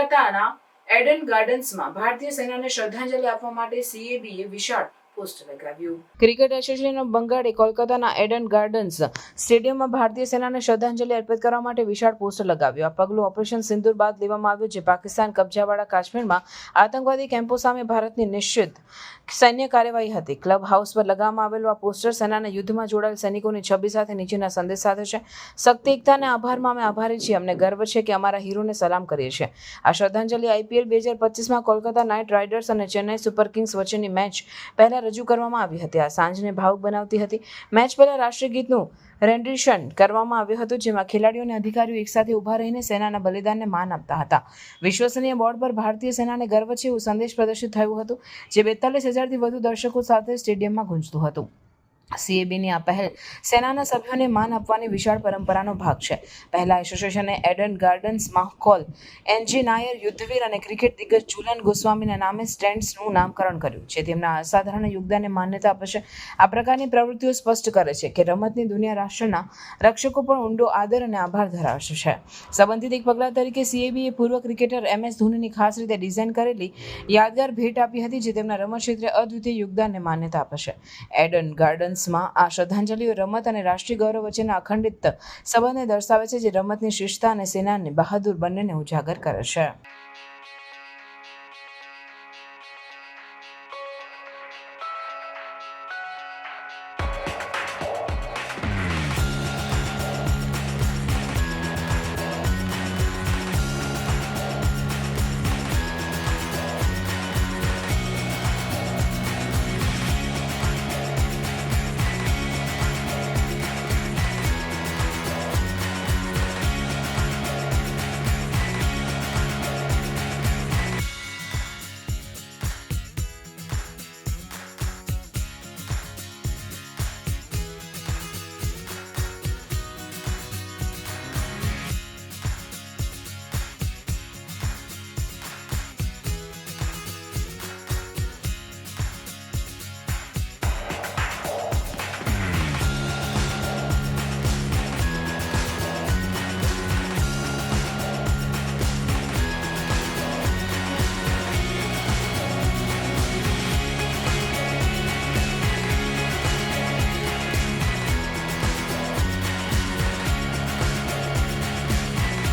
કોલકાતાના એડન ગાર્ડન્સમાં ભારતીય સેનાને શ્રદ્ધાંજલિ આપવા માટે સીએબીએ વિશાળ ક્રિકેટ એસોસિએશન ઓફ બંગાળે કોલકાતાના એડન ગાર્ડન્સ સ્ટેડિયમમાં ભારતીય સેનાને શ્રદ્ધાંજલિ અર્પિત કરવા માટે વિશાળ પોસ્ટર લગાવ્યું. આ પગલું ઓપરેશન સિંદુર બાદ લેવામાં આવ્યું જે પાકિસ્તાન કબજાવાળા કાશ્મીરમાં આતંકવાદી કેમ્પો સામે ભારતની નિશ્ચિત સૈન્ય કાર્યવાહી હતી. ક્લબ હાઉસ પર લગાવવામાં આવેલું આ પોસ્ટર સેનાના યુદ્ધમાં જોડાયેલ સૈનિકોની છબી સાથે નીચેના સંદેશ સાથે છે. શક્તિ એકતા અને આભારમાં અમે આભારી છીએ. અમને ગર્વ છે કે અમારા હીરોને સલામ કરીએ છીએ. આ શ્રદ્ધાંજલિ આઈપીએલ બે હજાર પચીસમાં કોલકાતા નાઇટ રાઇડર્સ અને ચેન્નાઈ સુપર કિંગ્સ વચ્ચેની મેચ પહેલા રજૂ કરવામાં આવી હતી. આ સાંજને ભાવુક બનાવતી હતી. મેચ પહેલા રાષ્ટ્રીય ગીતનું રેન્ડિશન કરવામાં આવ્યું હતું, જેમાં ખેલાડીઓ અને અધિકારીઓ એકસાથે ઊભા રહીને સેનાના બલિદાનને માન આપતા હતા. વિશ્વસનીય બોર્ડ પર ભારતીય સેનાને ગર્વ છે એવું સંદેશ પ્રદર્શિત થયું હતું, જે બેતાલીસ હજારથી વધુ દર્શકો સાથે સ્ટેડિયમમાં ગુંજતું હતું. સીએબીની આ પહેલ સેનાના સભ્યોને માન આપવાની વિશાળ પરંપરાનો ભાગ છે. પહેલા એસોસિએશને એડન ગાર્ડન્સ માહકોલ એનજી નાયર, યુદ્ધવીર અને ક્રિકેટ દિગ્ગજ જુલન ગોસ્વામીના નામે સ્ટેન્ડ્સનું નામકરણ કર્યું છે તેમના અસાધારણ યોગદાનને માન્યતા આપે આ પ્રકારની પ્રવૃત્તિઓ સ્પષ્ટ કરે છે કે રમતની દુનિયા રાષ્ટ્રના રક્ષકો પણ ઊંડો આદર અને આભાર ધરાવે છે. સંબંધિત એક પગલા તરીકે સીએબીએ પૂર્વ ક્રિકેટર એમ એસ ધોનીની ખાસ રીતે ડિઝાઇન કરેલી યાદગાર ભેટ આપી હતી, જે તેમના રમત ક્ષેત્રે અદ્વિતીય યોગદાનને માન્યતા આપે એડન ગાર્ડન્સમાં આ શ્રદ્ધાંજલિઓ રમત અને રાષ્ટ્રીય ગૌરવ વચ્ચેના અખંડિત સંબંધને દર્શાવે છે, જે રમતની શિષ્ટતા અને સેનાની બહાદુર બંનેને ઉજાગર કરે છે.